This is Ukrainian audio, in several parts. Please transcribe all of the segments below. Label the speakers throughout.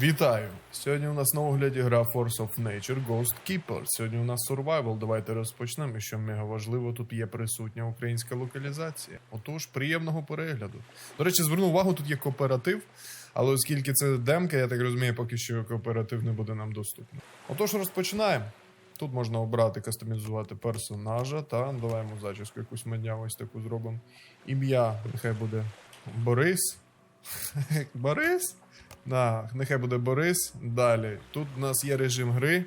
Speaker 1: Вітаю! Сьогодні у нас на огляді гра Force of Nature Ghost Keeper. Сьогодні у нас survival. Давайте розпочнемо. І що мега важливо, тут є присутня українська локалізація. Отож, приємного перегляду. До речі, зверну увагу, тут є кооператив, але оскільки це демка, я так розумію, поки що кооператив не буде нам доступний. Отож, розпочинаємо. Тут можна обрати, кастомізувати персонажа та давай йому зачіску якусь мадняву ось таку зробимо. Ім'я нехай буде Борис. Борис? Да, нехай буде Борис. Далі. Тут у нас є режим гри.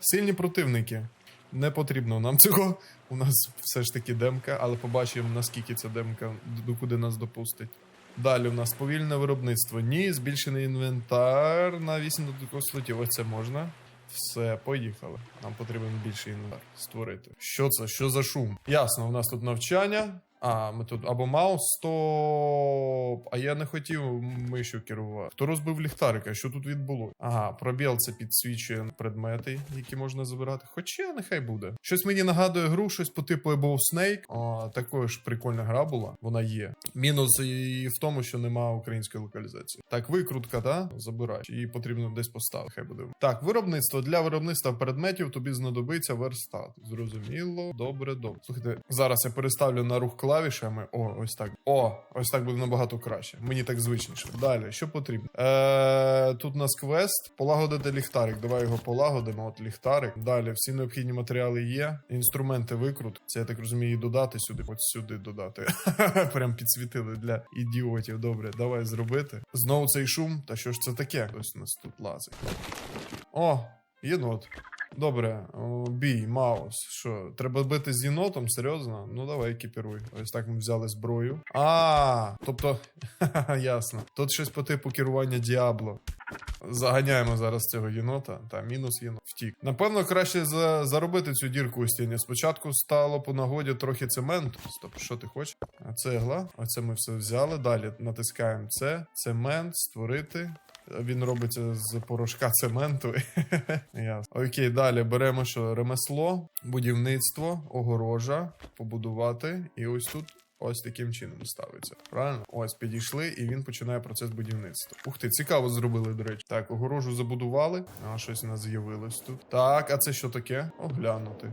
Speaker 1: Сильні противники. Не потрібно нам цього. У нас все ж таки демка, але побачимо, наскільки ця демка до куди нас допустить. Далі у нас повільне виробництво. Ні, збільшений інвентар на 8 додаткових слотів. Ось це можна. Все, поїхали. Нам потрібен більший інвентар створити. Що це? Що за шум? Ясно, у нас тут навчання. А, ми тут або маус, стоп. А я не хотів мишу керувати. Хто розбив ліхтарика? Що тут відбуло? Ага, пробіл це підсвічує предмети, які можна забирати. Хоча нехай буде. Щось мені нагадує гру, щось по типу Above Snake. О, такою ж прикольна гра була. Вона є. Мінус і в тому, що нема української локалізації. Так, викрутка, да? Забирай. Її потрібно десь поставити. Хай буде. Так, виробництво для виробництва предметів тобі знадобиться верстат. Зрозуміло, добре, добре. Слухайте, зараз я переставлю на рух клавішами. О, ось так. О, ось так буде набагато краще. Мені так звичніше. Далі, що потрібно? Е, тут у нас квест. Полагодити ліхтарик. Давай його полагодимо. От ліхтарик. Далі всі необхідні матеріали є. Інструменти викрут. Це я так розумію, додати сюди. От сюди додати. Прям підсвітили для ідіотів. Добре, давай зробити. Знову цей шум. Та що ж це таке? Ось у нас тут лазить. О, єнот. Добре, бій, маус. Що, треба бити з єнотом? Серйозно? Ну давай екіпіруй. Ось так ми взяли зброю. А, тобто, ясно. Тут щось по типу керування Діабло. Заганяємо зараз цього єнота. Та, мінус єнот. Втік. Напевно, краще за, заробити цю дірку у стіні. Спочатку стало по нагоді трохи цементу. Стоп, що ти хочеш? Цегла. Оце ми все взяли. Далі натискаємо це. Цемент, створити. Він робиться з порошка цементу. Ясно. Окей, далі беремо що? Ремесло, будівництво, огорожа, побудувати. І ось тут. Ось таким чином ставиться. Правильно? Ось підійшли, і він починає процес будівництва. Ух ти, цікаво зробили, до речі. Так, огорожу забудували. А щось у нас з'явилось тут. Так, а це що таке? Оглянути.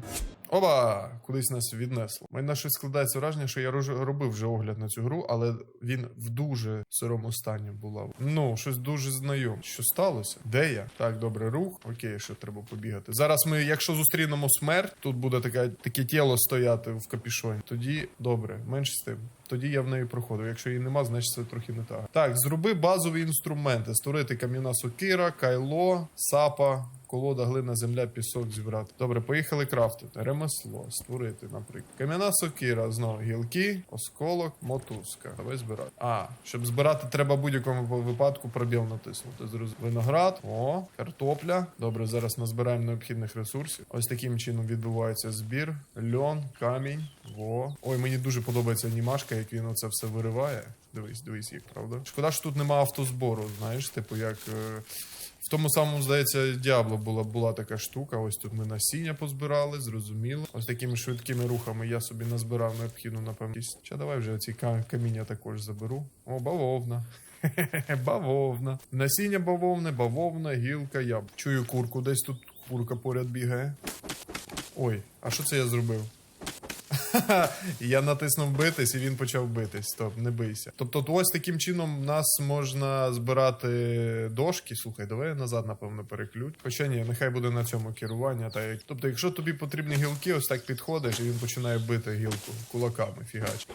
Speaker 1: Оба! Кудись нас віднесло. Мене щось складається враження, що я робив вже огляд на цю гру, але він в дуже сирому стані була. Ну, щось дуже знайоме. Що сталося? Де я? Так, добре, рух. Окей, що треба побігати. Зараз ми, якщо зустрінемо смерть, тут буде таке, таке тіло стояти в капішоні. Тоді добре, менш з тим. Тоді я в неї проходив. Якщо її нема, значить це трохи не так. Так, зроби базові інструменти: створити кам'яна сокира, кайло, сапа. Колода, глина, земля, пісок зібрати. Добре, поїхали крафтити. Ремесло, створити, наприклад. Кам'яна сокира, знову гілки, осколок, мотузка. Давай збирати. А, щоб збирати, треба будь-якому випадку пробіл натиснути. Зрозуміло. Виноград, о, картопля. Добре, зараз назбираємо необхідних ресурсів. Ось таким чином відбувається збір. Льон, камінь. Во. Ой, мені дуже подобається анімашка, як він оце все вириває. Дивись, дивись, як правда. Шкода, що тут нема автозбору, знаєш, типу, як. е, в тому самому, здається, Діабло була, була така штука. Ось тут ми насіння позбирали, зрозуміло. Ось такими швидкими рухами я собі назбирав необхідну, напевно. кількість. Давай вже ці каміння також заберу. О, бавовна. Бавовна. Насіння бавовни, бавовна, гілка, яб. Чую курку, десь тут курка поряд бігає. Ой, а що це я зробив? Я натиснув битись, і він почав битись. Стоп, не бийся. Тобто, ось таким чином нас можна збирати дошки. Слухай, давай я назад, напевно, переключ. Хоча ні, нехай буде на цьому керування. Та як... Тобто, якщо тобі потрібні гілки, ось так підходиш, і він починає бити гілку кулаками, фігач.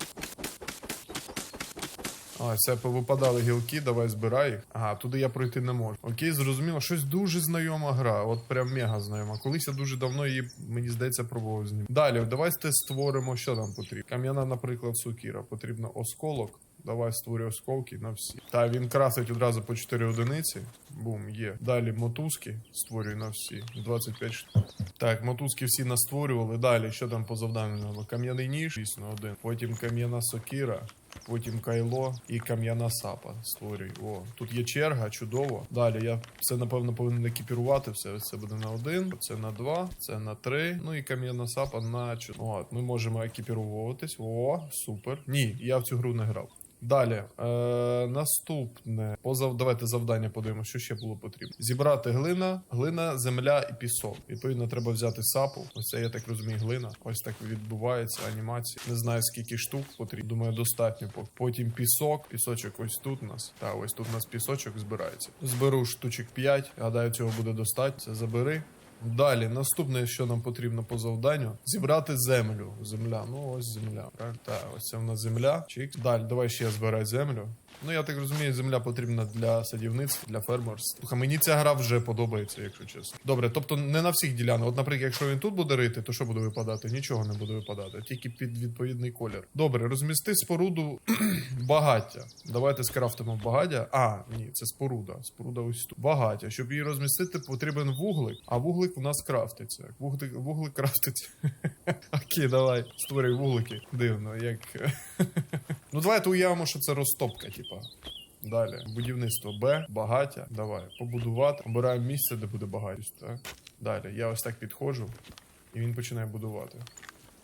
Speaker 1: А, все, повипадали гілки, давай збирай їх. Ага, туди я пройти не можу. Окей, зрозуміло. Щось дуже знайома гра, от прям мега знайома. Колись я дуже давно її, мені здається, пробував з ним. Далі, давайте створимо, що нам потрібно. Кам'яна, наприклад, сукіра. Потрібно осколок. Давай створюй осколки на всі. Та він крафтить одразу по 4 одиниці. Бум, є. Далі мотузки створюй на всі. 25 штук. Так, мотузки всі настворювали. Далі, що там по завданню? Кам'яний ніж, звісно, один. Потім кам'яна сокира. Потім кайло і кам'яна сапа створюй. О, тут є черга, чудово. Далі я це напевно повинен екіпірувати. Все це буде на один, це на два, це на три. Ну і кам'яна сапа на чотири. От, ми можемо екіпіруватись. О, супер. Ні, я в цю гру не грав. Далі. Е, наступне. Позав... Давайте завдання подивимося, що ще було потрібно. Зібрати глина, глина, земля і пісок. Відповідно, треба взяти сапу. Ось це, я так розумію, глина. Ось так відбувається анімація. Не знаю, скільки штук потрібно. Думаю, достатньо. Потім пісок. Пісочок ось тут у нас. Та ось тут у нас пісочок збирається. Зберу штучок 5. Гадаю, цього буде достатньо. Забери. Далі, наступне, що нам потрібно по завданню, зібрати землю. Земля. Ну ось земля. Так, ось це в нас земля. Чик. Далі, давай ще збирай землю. Ну, я так розумію, земля потрібна для садівництва, для фермерства. Слухай, мені ця гра вже подобається, якщо чесно. Добре, тобто не на всіх ділянках. От, наприклад, якщо він тут буде рити, то що буде випадати? Нічого не буде випадати, тільки під відповідний колір. Добре, розмісти споруду багаття. Давайте скрафтимо багаття. А, ні, це споруда. Споруда ось тут. Багаття. Щоб її розмістити, потрібен вуглик, а вуглик у нас крафтиться. Вуглик, вуглик крафтиться. Окей, давай. Створюй вуглики. Дивно, як. Ну, давайте уявимо, що це розтопка, типа. Далі. Будівництво Б, багаття. Давай. Побудувати. Обираємо місце, де буде багатість. Так? Далі. Я ось так підходжу, і він починає будувати.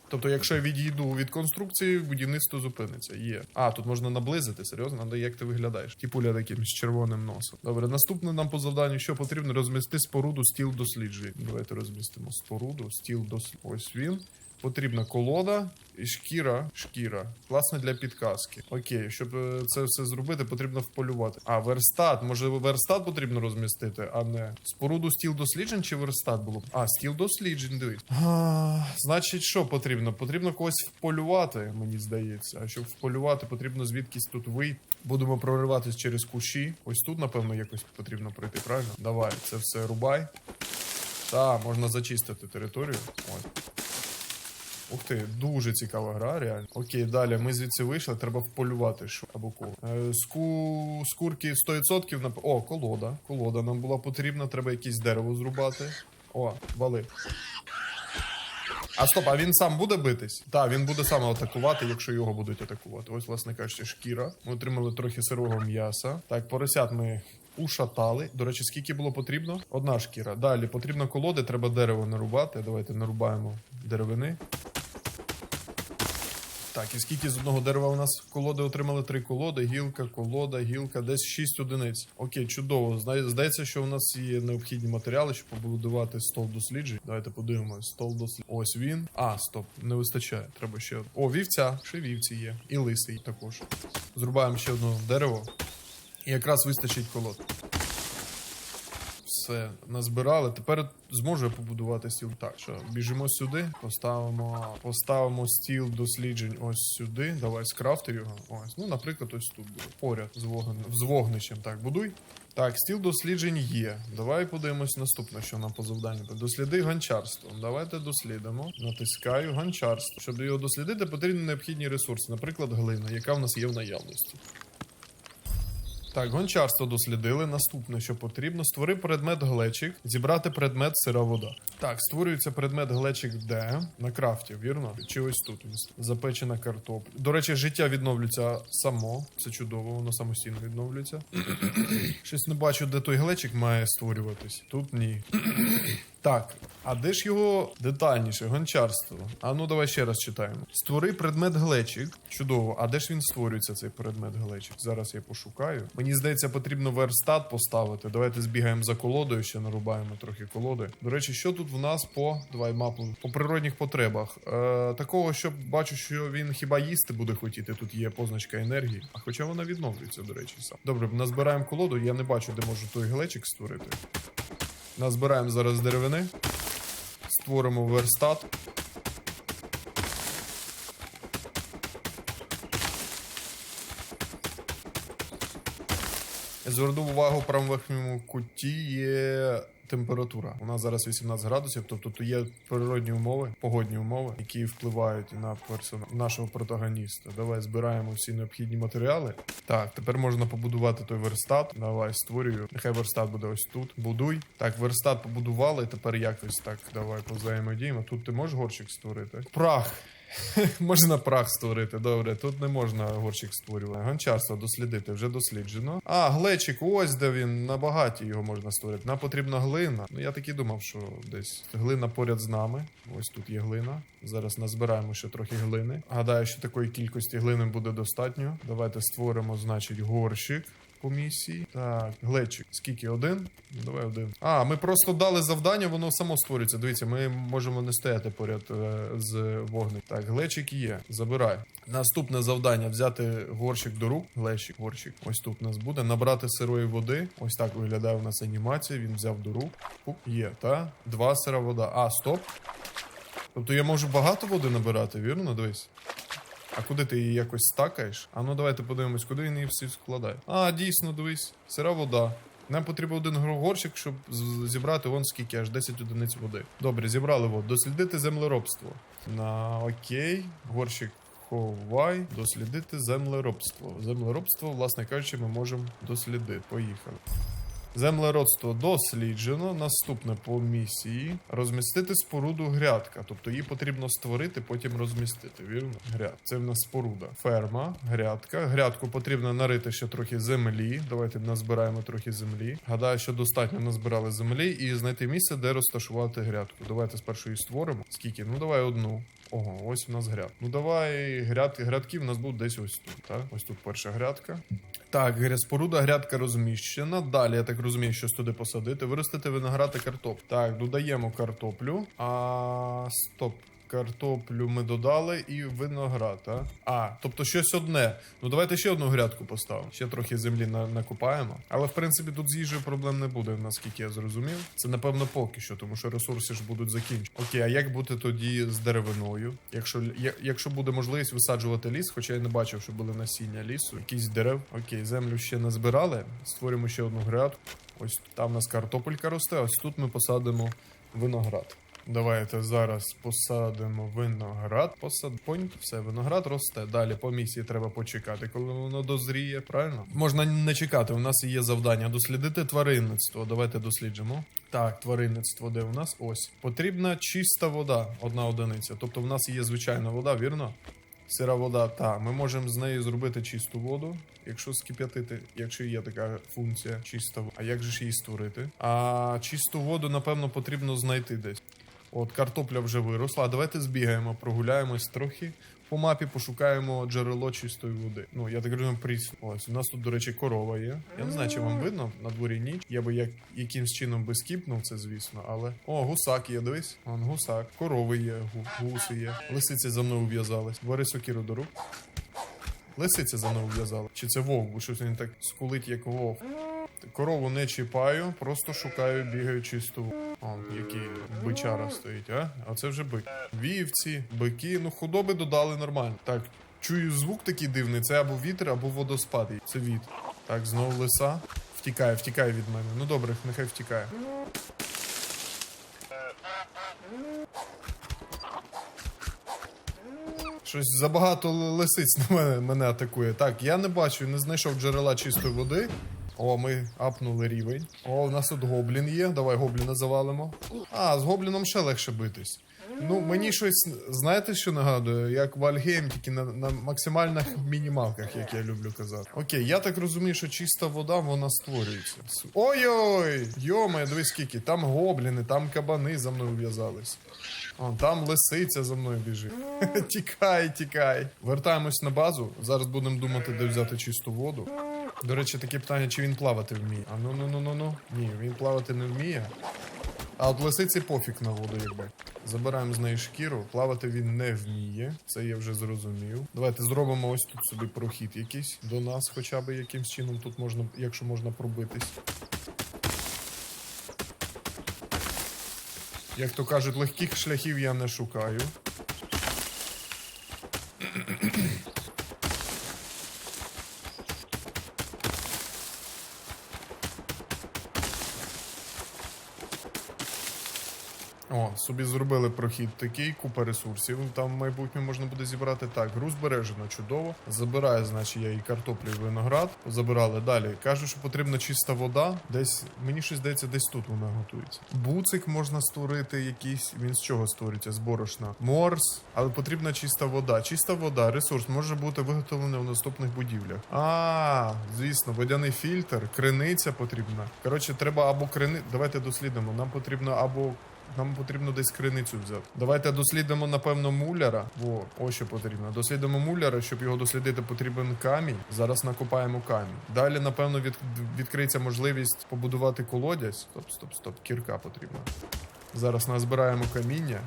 Speaker 1: Тобто, якщо я відійду від конструкції, будівництво зупиниться. Є. А, тут можна наблизити, серйозно, надо як ти виглядаєш. Тіпуля таким з червоним носом. Добре, наступне нам по завданню, що потрібно розмістити споруду стіл досліджень. Давайте розмістимо споруду, стіл досліджень. Ось він. Потрібна колода і шкіра. Шкіра. Класно для підказки. Окей, щоб е, це все зробити, потрібно вполювати. А, верстат. Може, верстат потрібно розмістити, а не споруду стіл досліджень чи верстат було? А, стіл досліджень, дивись. А, значить, що потрібно? Потрібно когось вполювати, мені здається. А щоб вполювати, потрібно звідкись тут вийти. Будемо прориватись через кущі. Ось тут, напевно, якось потрібно пройти, правильно? Давай, це все рубай. Так, можна зачистити територію. Ось. Ух ти, дуже цікава гра, реально. Окей, далі ми звідси вийшли, треба вполювати що або кого. Е, ску... Скурки 100% на О, колода. Колода нам була потрібна, треба якесь дерево зрубати. О, вали. А стоп, а він сам буде битись? Так, він буде сам атакувати, якщо його будуть атакувати. Ось, власне кажучи, шкіра. Ми отримали трохи сирого м'яса. Так, поросят ми ушатали. До речі, скільки було потрібно? Одна шкіра. Далі потрібно колоди, треба дерево нарубати. Давайте нарубаємо деревини. Так, і скільки з одного дерева у нас колоди отримали три колоди, гілка, колода, гілка, десь 6 одиниць. Окей, чудово. Здається, що у нас є необхідні матеріали, щоб побудувати стол досліджень. Давайте подивимось. Стол досліджень. Ось він. А, стоп, не вистачає. Треба ще. О, вівця. Ще вівці є. І лисий також. Зрубаємо ще одне дерево. І якраз вистачить колод. Все, назбирали. Тепер зможу я побудувати стіл. Так, що біжимо сюди, поставимо, поставимо стіл досліджень ось сюди. Давай скрафти його. Ось. Ну, наприклад, ось тут буде. Поряд з, вогн... з вогнищем. Так, будуй. Так, стіл досліджень є. Давай подивимось наступне, що нам по завданню. Досліди гончарство. Давайте дослідимо. Натискаю гончарство. Щоб його дослідити, потрібні необхідні ресурси, наприклад, глина, яка в нас є в наявності. Так, гончарство дослідили. Наступне, що потрібно, створи предмет глечик, зібрати предмет сира вода. Так, створюється предмет глечик де? На крафті, вірно? Чи ось тут? Запечена картопля. До речі, життя відновлюється само. Це чудово, воно самостійно відновлюється. Щось не бачу, де той глечик має створюватись. Тут ні. Так, а де ж його детальніше? Гончарство. А ну давай ще раз читаємо. Створи предмет глечик. Чудово. А де ж він створюється, цей предмет глечик? Зараз я пошукаю. Мені здається, потрібно верстат поставити. Давайте збігаємо за колодою, ще нарубаємо трохи колоди. До речі, що тут в нас по давай мапу по природних потребах. Е, такого, що бачу, що він хіба їсти буде хотіти. Тут є позначка енергії. А хоча вона відновлюється, до речі, сам. Добре, назбираємо колоду. Я не бачу, де можу той глечик створити. Назбираємо зараз деревини. Створимо верстат. Зверну увагу, в правому куті є температура. У нас зараз 18 градусів, тобто тут є природні умови, погодні умови, які впливають на персона нашого протагоніста. Давай збираємо всі необхідні матеріали. Так, тепер можна побудувати той верстат. Давай створюю. Нехай верстат буде ось тут. Будуй. Так, верстат побудували. Тепер якось так. Давай позаємодіємо. Тут ти можеш горщик створити. Прах. можна прах створити. Добре, тут не можна горщик створювати. Гончарство дослідити, вже досліджено. А, глечик, ось де він. На багаті його можна створити. Нам потрібна глина. Ну я так і думав, що десь глина поряд з нами. Ось тут є глина. Зараз назбираємо ще трохи глини. Гадаю, що такої кількості глини буде достатньо. Давайте створимо, значить, горщик. По місії. Так, глечик. Скільки? Один? Ну, Давай один. А, ми просто дали завдання, воно само створюється. Дивіться, ми можемо не стояти поряд е, з вогнем. Так, глечик є. Забирай. Наступне завдання взяти горщик до рук. Глечик, горщик. Ось тут у нас буде. Набрати сирої води. Ось так виглядає у нас анімація. Він взяв до рук. Пуп, є, та? Два сира вода. А, стоп. Тобто я можу багато води набирати, вірно? Дивись. А куди ти її якось стакаєш? А ну давайте подивимось, куди він її всі складає. А, дійсно, дивись, сира вода. Нам потрібен один горщик, щоб зібрати вон скільки, аж 10 одиниць води. Добре, зібрали воду. Дослідити землеробство. На окей, горщик ховай, дослідити землеробство. Землеробство, власне кажучи, ми можемо дослідити. Поїхали. Землеробство досліджено. Наступне по місії. Розмістити споруду грядка. Тобто її потрібно створити, потім розмістити. Вірно? Гряд. Це в нас споруда. Ферма, грядка. Грядку потрібно нарити ще трохи землі. Давайте назбираємо трохи землі. Гадаю, що достатньо назбирали землі і знайти місце, де розташувати грядку. Давайте спершу її створимо. Скільки? Ну давай одну. Ого, ось у нас гряд. Ну давай гряд, грядки в нас будуть десь ось тут. Так? Ось тут перша грядка. Так, споруда грядка розміщена. Далі, я так розумію, що туди посадити. Виростити виноград і картоплю. Так, додаємо картоплю. А стоп. Картоплю ми додали і виноград, а? А, тобто щось одне. Ну давайте ще одну грядку поставимо. Ще трохи землі на, накопаємо. Але в принципі тут з їжею проблем не буде, наскільки я зрозумів. Це напевно поки що, тому що ресурси ж будуть закінчені. Окей, а як бути тоді з деревиною? Якщо якщо буде можливість висаджувати ліс, хоча я не бачив, що були насіння лісу, якісь дерев. Окей, землю ще не збирали. Створимо ще одну грядку. Ось там у нас картопелька росте, ось тут ми посадимо виноград. Давайте зараз посадимо виноград. Посад... Понь, все, виноград росте. Далі по місії треба почекати, коли воно дозріє, правильно? Можна не чекати. У нас є завдання дослідити тваринництво. Давайте досліджимо. Так, тваринництво, де у нас? Ось. Потрібна чиста вода, одна одиниця. Тобто в нас є звичайна вода, вірно? Сира вода, та ми можемо з неї зробити чисту воду, якщо скип'ятити, якщо є така функція чиста вода. А як же ж її створити? А чисту воду, напевно, потрібно знайти десь. От картопля вже виросла. Давайте збігаємо, прогуляємось трохи. По мапі пошукаємо джерело чистої води. Ну, я так розумію, прісно. Ось у нас тут, до речі, корова є. Я не знаю, чи вам видно на дворі ніч. Я би як якимсь чином би скіпнув це, звісно, але. О, гусак є, дивись. Он гусак. Корови є, гу- гуси є. Лисиця за мною ув'язалась. Бери сокиру до рук. Лисиця за мною ув'язала. Чи це вовк, бо щось він так скулить, як вовк. Корову не чіпаю, просто шукаю, бігаю чисту. О, який бичара стоїть, а? А це вже бик. Вівці, бики, ну худоби додали нормально. Так, чую звук такий дивний, це або вітер, або водоспад. Це вітер. Так, знову лиса. Втікає, втікає від мене. Ну добре, нехай втікає. Щось забагато лисиць на мене, мене атакує. Так, я не бачу, не знайшов джерела чистої води. О, ми апнули рівень. О, у нас тут гоблін є. Давай гобліна завалимо. А, з гобліном ще легше битись. Ну, мені щось, знаєте, що нагадує? Як Вальгейм, тільки на, на максимальних мінімалках, як я люблю казати. Окей, я так розумію, що чиста вода, вона створюється. Ой-ой! Йома, дивись скільки. Там гобліни, там кабани за мною в'язались. О, там лисиця за мною біжить. тікай, тікай. Вертаємось на базу. Зараз будемо думати, де взяти чисту воду. До речі, таке питання, чи він плавати вміє. А ну ну ну ну ну. Ні, він плавати не вміє. А от лисиці пофіг на воду, якби. Забираємо з неї шкіру. Плавати він не вміє. Це я вже зрозумів. Давайте зробимо ось тут собі прохід якийсь до нас, хоча б якимсь чином тут можна, якщо можна пробитись. Як то кажуть, легких шляхів я не шукаю. О, собі зробили прохід такий, купа ресурсів. Там в майбутньому можна буде зібрати. Так, гру збережено, чудово. Забираю, значить, я і картоплю, і виноград. Забирали далі. Кажуть, що потрібна чиста вода. Десь мені щось здається, десь тут вона готується. Буцик можна створити якийсь. Він з чого створюється? З борошна. Морс, але потрібна чиста вода. Чиста вода, ресурс може бути виготовлений в наступних будівлях. А, звісно, водяний фільтр, криниця потрібна. Коротше, треба або крини. Давайте дослідимо. Нам потрібно або. Нам потрібно десь криницю взяти. Давайте дослідимо, напевно, муляра. Во, ось що потрібно. Дослідимо муляра, щоб його дослідити, потрібен камінь. Зараз накопаємо камінь. Далі, напевно, від, відкриється можливість побудувати колодязь. Стоп, стоп, стоп. Кірка потрібна. Зараз назбираємо каміння.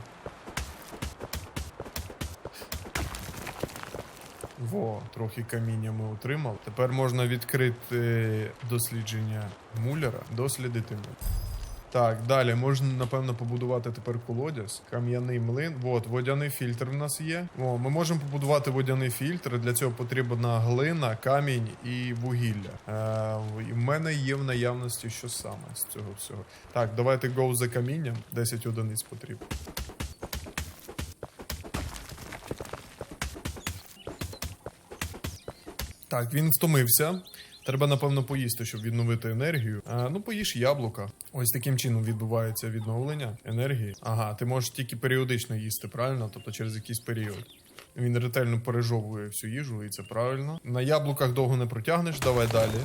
Speaker 1: Во, трохи каміння ми отримали. Тепер можна відкрити дослідження муляра, дослідити муляр. Так, далі можна, напевно, побудувати тепер колодязь, кам'яний млин. От, водяний фільтр в нас є. О, ми можемо побудувати водяний фільтр. Для цього потрібна глина, камінь і вугілля. Е, в мене є в наявності що саме з цього всього. Так, давайте go за камінням. 10 одиниць потрібно. Так, він втомився. Треба, напевно, поїсти, щоб відновити енергію. А, ну, поїж яблука. Ось таким чином відбувається відновлення енергії. Ага, ти можеш тільки періодично їсти, правильно? Тобто через якийсь період. Він ретельно пережовує всю їжу, і це правильно. На яблуках довго не протягнеш, давай далі.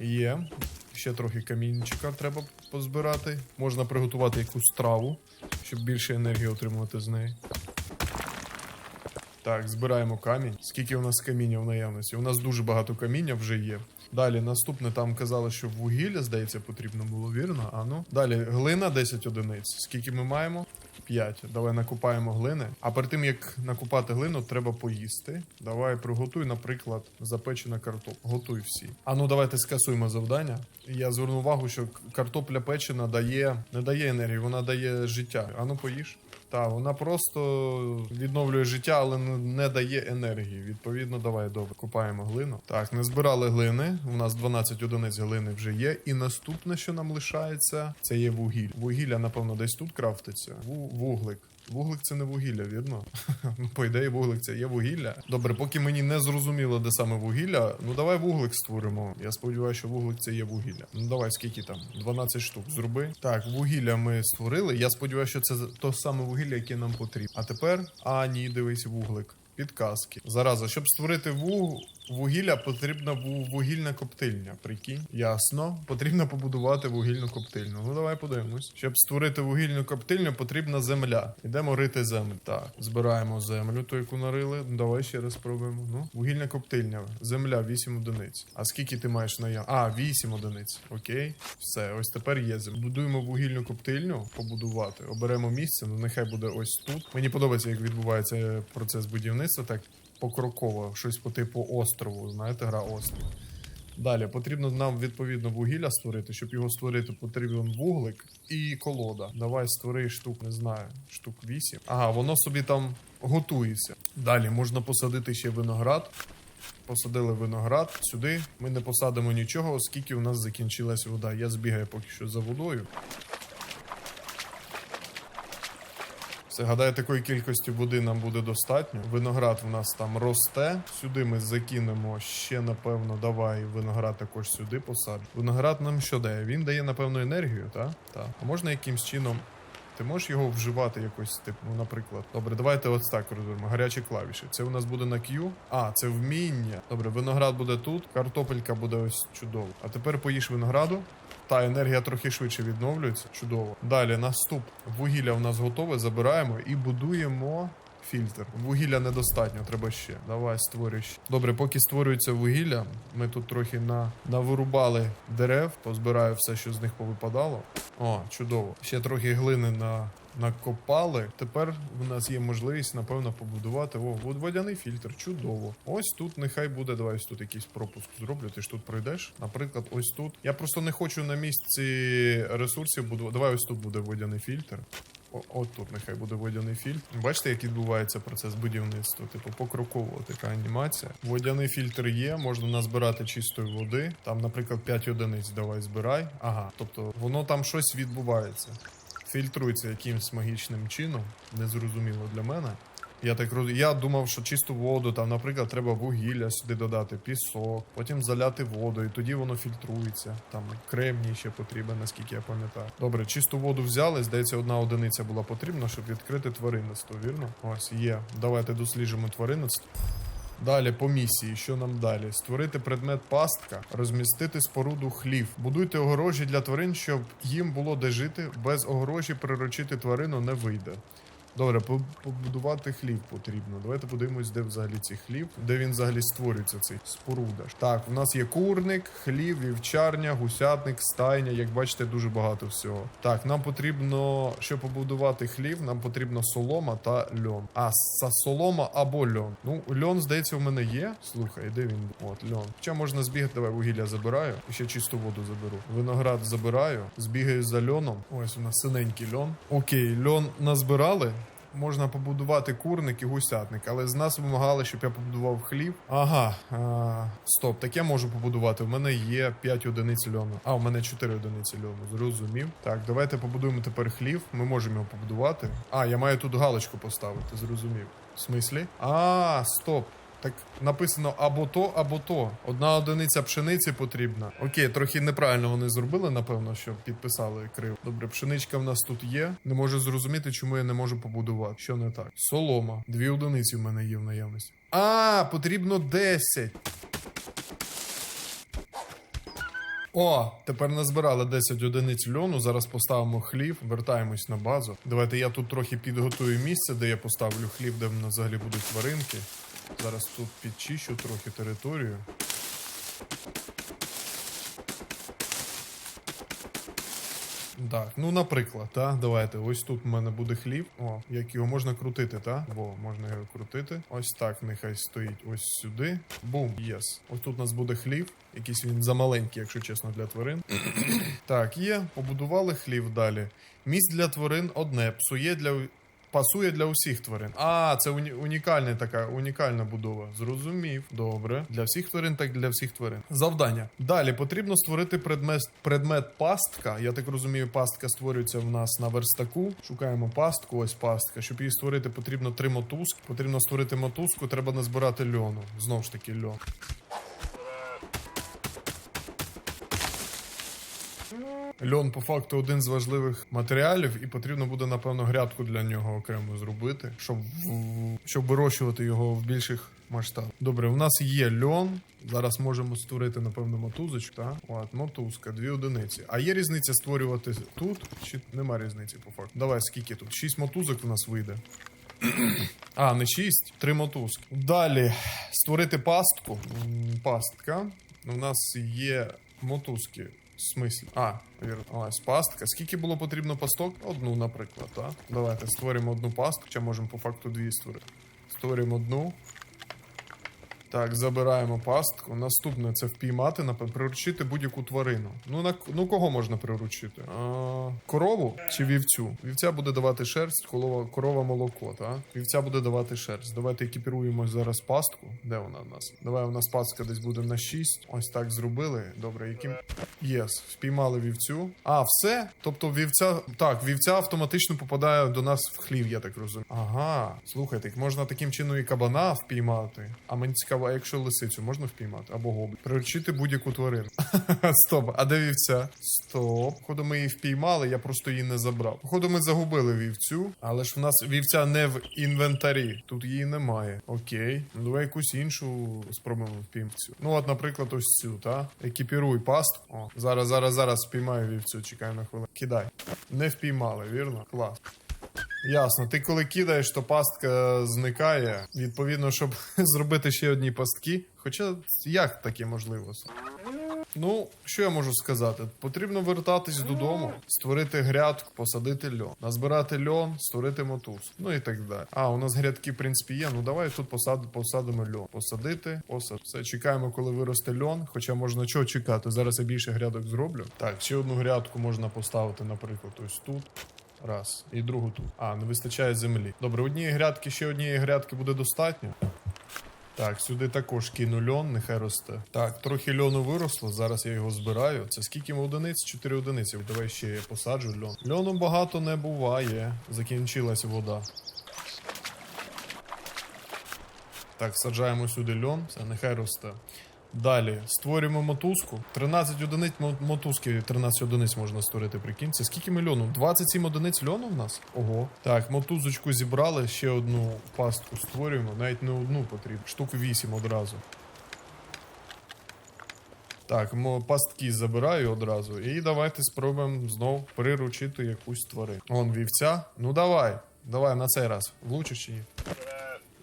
Speaker 1: Є. Ще трохи камінчика треба позбирати. Можна приготувати якусь страву, щоб більше енергії отримувати з неї. Так, збираємо камінь. Скільки у нас каміння в наявності? У нас дуже багато каміння вже є. Далі наступне там казали, що вугілля, здається, потрібно було вірно. А ну. Далі глина 10 одиниць. Скільки ми маємо? 5. Давай накопаємо глини. А перед тим як накопати глину, треба поїсти. Давай приготуй, наприклад, запечена картопля. Готуй всі. А ну давайте скасуємо завдання. Я зверну увагу, що картопля печена дає не дає енергії, вона дає життя. А ну поїж. Так, вона просто відновлює життя, але не, не дає енергії. Відповідно, давай добре. Купаємо глину. Так, не збирали глини. У нас 12 одиниць глини вже є. І наступне, що нам лишається, це є вугіль. Вугілля, напевно, десь тут крафтиться. Ву- вуглик. Вуглик це не вугілля, вірно? По ідеї, вуглик це є вугілля. Добре, поки мені не зрозуміло, де саме вугілля, ну давай вуглик створимо. Я сподіваюся, що вуглик це є вугілля. Ну давай, скільки там? 12 штук зроби. Так, вугілля ми створили. Я сподіваюся, що це то саме вугілля, яке нам потрібно. А тепер, а ні, дивись, вуглик. Підказки. Зараза, щоб створити вуг... вугілля, потрібна ву- вугільна коптильня. Прикинь. Ясно. Потрібно побудувати вугільну коптильню. Ну давай подивимось. Щоб створити вугільну коптильню, потрібна земля. Ідемо рити землю. Так, збираємо землю, ту, яку нарили. Ну, Давай ще раз спробуємо. Ну, вугільна коптильня. Земля 8 одиниць. А скільки ти маєш на я? А, 8 одиниць. Окей. Все, ось тепер є земля. Будуємо вугільну коптильню, побудувати. Оберемо місце. Ну нехай буде ось тут. Мені подобається, як відбувається процес будівництва. Так покроково, щось по типу острову. Знаєте, гра острів. Далі потрібно нам відповідно вугілля створити. Щоб його створити, потрібен вуглик і колода. Давай створи штук, не знаю, штук 8. Ага, воно собі там готується. Далі можна посадити ще виноград. Посадили виноград сюди. Ми не посадимо нічого, оскільки у нас закінчилась вода. Я збігаю поки що за водою. Все, гадаю, такої кількості води нам буде достатньо. Виноград в нас там росте. Сюди ми закинемо ще, напевно, давай виноград також сюди посадимо. Виноград нам що дає? Він дає, напевно, енергію, так? Так. А можна якимсь чином. Ти можеш його вживати якось, типу, ну, наприклад. Добре, давайте ось так розберемо. Гарячі клавіші. Це у нас буде на Q. А, це вміння. Добре, виноград буде тут, картопелька буде ось чудово. А тепер поїж винограду. Та енергія трохи швидше відновлюється. Чудово. Далі наступ. Вугілля в нас готове, забираємо і будуємо. Фільтр. Вугілля недостатньо, треба ще. Давай створюй ще. Добре, поки створюється вугілля, ми тут трохи на... навирубали дерев, позбираю все, що з них повипадало. О, чудово. Ще трохи глини на... накопали. Тепер в нас є можливість, напевно, побудувати. О, водяний фільтр. Чудово. Ось тут нехай буде. Давай ось тут якийсь пропуск зроблю. Ти ж тут пройдеш. Наприклад, ось тут. Я просто не хочу на місці ресурсів будувати. Давай ось тут буде водяний фільтр. О, от тут нехай буде водяний фільтр. Бачите, як відбувається процес будівництва? Типу покроково така анімація. Водяний фільтр є, можна назбирати чистої води. Там, наприклад, 5 одиниць давай збирай. Ага, тобто воно там щось відбувається. Фільтрується якимсь магічним чином, незрозуміло для мене. Я так роз... я думав, що чисту воду, там, наприклад, треба вугілля сюди додати, пісок, потім заляти воду, і тоді воно фільтрується. Там кремній ще потрібен, наскільки я пам'ятаю. Добре, чисту воду взяли. Здається, одна одиниця була потрібна, щоб відкрити тваринництво, вірно? Ось є. Давайте досліджимо тваринництво. Далі по місії, що нам далі? Створити предмет пастка, розмістити споруду хлів. Будуйте огорожі для тварин, щоб їм було де жити. Без огорожі приручити тварину не вийде. Добре, побудувати хлів потрібно. Давайте подивимось, де взагалі цей хлів, де він взагалі створюється, цей споруда. Так, у нас є курник, хлів, вівчарня, гусятник, стайня. Як бачите, дуже багато всього. Так, нам потрібно, щоб побудувати хлів, нам потрібно солома та льон. А, солома або льон. Ну, льон, здається, у мене є. Слухай, де він? От, льон. Хоча можна збігати, давай вугілля забираю. І ще чисту воду заберу. Виноград забираю, збігаю за льоном. Ось у нас синенький льон. Окей, льон назбирали. Можна побудувати курник і гусятник, але з нас вимагали, щоб я побудував хліб. Ага, а, стоп, так я можу побудувати. У мене є 5 одиниць льону. А, у мене 4 одиниці льону. Зрозумів. Так, давайте побудуємо тепер хлів. Ми можемо його побудувати. А, я маю тут галочку поставити, зрозумів. В смислі? А, стоп. Так написано або то, або то. Одна одиниця пшениці потрібна. Окей, трохи неправильно вони зробили, напевно, що підписали криво. Добре, пшеничка в нас тут є. Не можу зрозуміти, чому я не можу побудувати. Що не так? Солома. Дві одиниці в мене є в наявності. А, потрібно 10. О, тепер назбирали 10 одиниць льону. Зараз поставимо хлів, вертаємось на базу. Давайте я тут трохи підготую місце, де я поставлю хлів, де взагалі будуть тваринки. Зараз тут підчищу трохи територію. Так, ну наприклад, та, давайте. Ось тут в мене буде хлів. О, як його можна крутити, та? Бо можна його крутити. Ось так, нехай стоїть ось сюди. Бум, єс. Ось тут у нас буде хлів. Якийсь він замаленький, якщо чесно, для тварин. так, є. Побудували хлів далі. Місць для тварин одне, псує для. Пасує для усіх тварин. А, це уні- унікальна така унікальна будова. Зрозумів. Добре. Для всіх тварин, так для всіх тварин. Завдання. Далі потрібно створити предмет, предмет пастка. Я так розумію, пастка створюється в нас на верстаку. Шукаємо пастку, ось пастка. Щоб її створити, потрібно три мотузки. Потрібно створити мотузку, треба назбирати льону. Знову ж таки, льон. Льон по факту один з важливих матеріалів, і потрібно буде, напевно, грядку для нього окремо зробити, щоб, щоб вирощувати його в більших масштабах. Добре, у нас є льон. Зараз можемо створити, напевно, мотузочку. Так? От, мотузка, дві одиниці. А є різниця створювати тут? Чи нема різниці по факту? Давай, скільки тут? Шість мотузок у нас вийде. А, не шість, три мотузки. Далі створити пастку. Пастка. У нас є мотузки. В смислі? А, вірнулась пастка. Скільки було потрібно пасток? Одну, наприклад, так? Давайте створимо одну пастку, чи можемо по факту дві створити. Створюємо одну. Так, забираємо пастку. Наступне це впіймати, напевно, приручити будь-яку тварину. Ну, на ну кого можна приручити? А, корову чи вівцю? Вівця буде давати шерсть, корова, корова молоко, так? Вівця буде давати шерсть. Давайте екіпіруємо зараз пастку. Де вона в нас? Давай у нас пастка десь буде на 6. Ось так зробили. Добре, яким. Єс, впіймали вівцю. А, все? Тобто вівця. Так, вівця автоматично попадає до нас в хлів, я так розумію. Ага, слухайте, можна таким чином і кабана впіймати. А мені цікаво, а якщо лисицю можна впіймати або гоблін? Приручити будь-яку тварину. Стоп, а де вівця? Стоп. Походу, ми її впіймали, я просто її не забрав. Походу, ми загубили вівцю, але ж в нас вівця не в інвентарі. Тут її немає. Окей. Ну давай якусь іншу спробуємо впіймцю. Ну, от, наприклад, ось цю, та? Екіпіруй пастку. О, зараз, зараз, зараз впіймаю вівцю. Чекай на хвилину. Кидай. Не впіймали, вірно? Клас. Ясно, ти коли кидаєш, то пастка зникає. Відповідно, щоб зробити ще одні пастки. Хоча як таке можливо? Ну, що я можу сказати? Потрібно вертатись додому, створити грядку, посадити льон, назбирати льон, створити мотуз, ну і так далі. А, у нас грядки, в принципі, є. Ну давай тут посад, посадимо льон. Посадити, посад. Все, чекаємо, коли виросте льон. Хоча можна чого чекати. Зараз я більше грядок зроблю. Так, ще одну грядку можна поставити, наприклад, ось тут. Раз. І другу тут. А, не вистачає землі. Добре, однієї грядки, ще однієї грядки буде достатньо. Так, сюди також кину льон, нехай росте. Так, трохи льону виросло, зараз я його збираю. Це скільки одиниць? 4 одиниці. Давай ще я посаджу льон. Льону багато не буває. Закінчилась вода. Так, саджаємо сюди льон, це нехай росте. Далі створюємо мотузку. 13 одиниць мотузки, 13 одиниць можна створити. Прикинь, це скільки ми льону? 27 одиниць льону в нас? Ого. Так, мотузочку зібрали, ще одну пастку створюємо. Навіть не одну потрібно. Штук 8 одразу. Так, пастки забираю одразу. І давайте спробуємо знов приручити якусь тварину. Он вівця. Ну давай, давай на цей раз. Влучиш чи ні?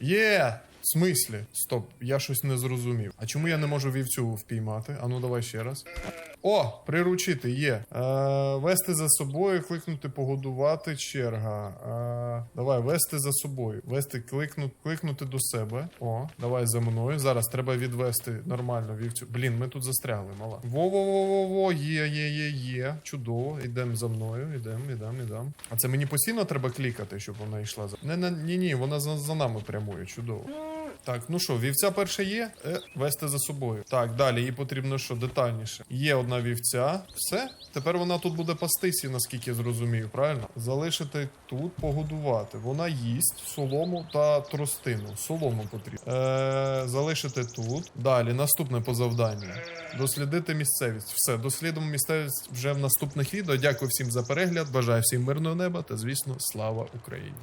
Speaker 1: Є! В смислі? Стоп, я щось не зрозумів. А чому я не можу вівцю впіймати? Ану, давай ще раз. О, приручити є. Е, вести за собою, кликнути, погодувати, черга. Е, давай, вести за собою. Вести, кликну, кликнути до себе. О, давай за мною. Зараз треба відвести нормально вівцю. Блін, ми тут застрягли, мала. Во-во-во-во-во, є, є, є, є. Чудово. Йдемо за мною, йдемо, йдемо, йдемо. А це мені постійно треба клікати, щоб вона йшла за. Не, не, ні, ні, вона за, за нами прямує. Чудово. Так, ну що, вівця перша є? Е, вести за собою. Так, далі їй потрібно що детальніше. Є одна вівця. Все. Тепер вона тут буде пастися, наскільки я зрозумів, правильно? Залишити тут, погодувати. Вона їсть солому та тростину. Солому потрібно. Е, залишити тут. Далі, наступне по завданню. Дослідити місцевість. Все, дослідимо місцевість вже в наступних відео. Дякую всім за перегляд. Бажаю всім мирного неба та, звісно, слава Україні.